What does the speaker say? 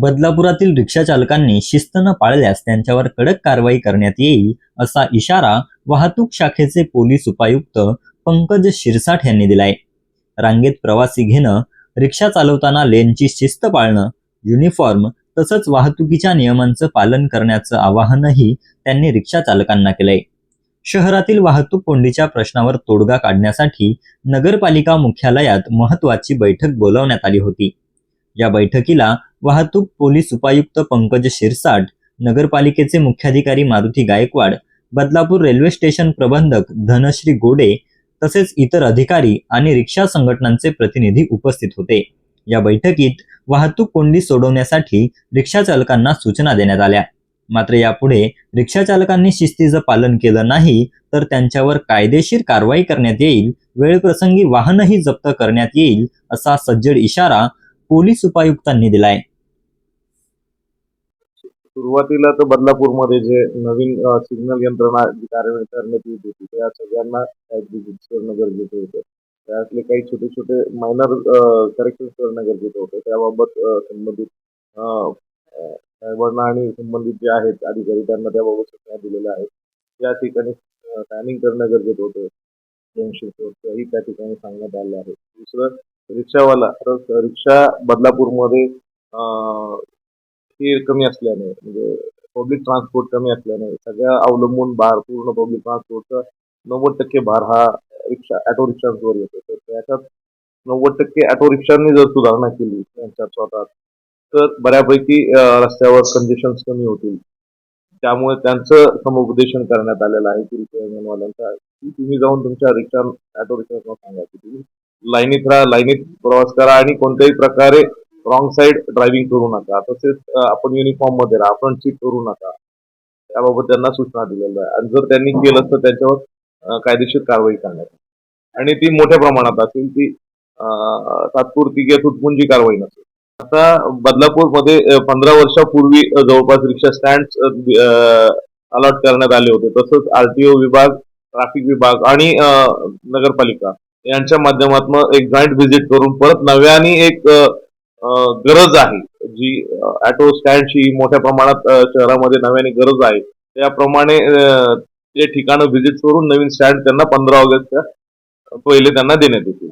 बदलापुरातील रिक्षा चालकांनी शिस्त न पाळल्यास त्यांच्यावर कडक कारवाई करण्यात येईल असा इशारा वाहतूक शाखेचे पोलीस उपायुक्त पंकज शिरसाठ यांनी दिलाय. रांगेत प्रवासी घेणं रिक्षा चालवताना लेनची शिस्त पाळणं युनिफॉर्म तसंच वाहतुकीच्या नियमांचं पालन करण्याचं आवाहनही त्यांनी रिक्षा चालकांना केलंय. शहरातील वाहतूक कोंडीच्या प्रश्नावर तोडगा काढण्यासाठी नगरपालिका मुख्यालयात महत्वाची बैठक बोलावण्यात आली होती. या बैठकीला वाहतूक पोलीस उपायुक्त पंकज शिरसाट नगरपालिकेचे मुख्याधिकारी मारुती गायकवाड बदलापूर रेल्वे स्टेशन प्रबंधक धनश्री गोडे तसेच इतर अधिकारी आणि रिक्षा संघटनांचे प्रतिनिधी उपस्थित होते. या बैठकीत वाहतूक कोंडी सोडवण्यासाठी रिक्षा चालकांना सूचना देण्यात आल्या. मात्र यापुढे रिक्षा चालकांनी शिस्तीचं पालन केलं नाही तर त्यांच्यावर कायदेशीर कारवाई करण्यात येईल वेळप्रसंगी वाहनही जप्त करण्यात येईल असा सज्जड इशारा पोलीस उपायुक्तांनी दिलाय. सुरुवातीला तर बदलापूरमध्ये जे नवीन सिग्नल यंत्रणा जी कार्यान्वित करण्यात येत होती त्या सगळ्यांना करणं गरजेचं होतं. त्यातले काही छोटे छोटे मायनर करेक्शन करणं गरजेचं होतं. त्याबाबत संबंधित अ, साहेबांना आणि संबंधित जे आहेत अधिकारी त्यांना त्याबाबत सूचना दिलेल्या आहेत. त्या ठिकाणी प्लॅनिंग करणं गरजेचं होतं. त्या ठिकाणी सांगण्यात आलं आहे. दुसरं रिक्षावाला तर रिक्षा बदलापूरमध्ये अ, हे कमी असल्याने म्हणजे पब्लिक ट्रान्सपोर्ट कमी असल्याने सगळ्या अवलंबून भार पूर्ण पब्लिक ट्रान्सपोर्टचा नव्वद टक्के भार हा रिक्षा ऑटो रिक्षांवर येतो. तर त्याच्यात नव्वद टक्के ऑटो रिक्षांनी जर सुधारणा केली त्यांच्यात स्वतः तर बऱ्यापैकी रस्त्यावर कंजेशन्स कमी होतील. त्यामुळे त्यांचं समुपदेशन करण्यात आलेलं आहे की रिक्षा की तुम्ही जाऊन तुमच्या रिक्षा ऑटो रिक्षांना सांगा की तुम्ही लाईनीत राहा लाईनीत प्रवास करा आणि कोणत्याही प्रकारे रॉंग साईड ड्रायव्हिंग करू नका. तसेच आपण युनिफॉर्ममध्ये राहा फ्रंट सीट करू नका. त्याबाबत त्यांना सूचना दिलेल्या आहे आणि जर त्यांनी केलं तर त्याच्यावर कायदेशीर कारवाई करण्यात आणि ती मोठ्या प्रमाणात असेल ती तात्पुरती किंवा तुटपुंजी कारवाई नसेल. आता बदलापूरमध्ये पंधरा वर्षापूर्वी जवळपास रिक्षा स्टँड अलॉट करण्यात आले होते. तसंच आरटीओ विभाग ट्रॅफिक विभाग आणि नगरपालिका यांच्या माध्यमातून एक जॉईंट व्हिजिट करून परत नव्याने एक गरज आहे. जी ऑटो स्टँडची मोठ्या प्रमाणात शहरामध्ये नव्याने गरज आहे. त्याप्रमाणे ते ठिकाणं व्हिजिट करून नवीन स्टँड त्यांना पंधरा ऑगस्टच्या पहिले त्यांना देण्यात येतील.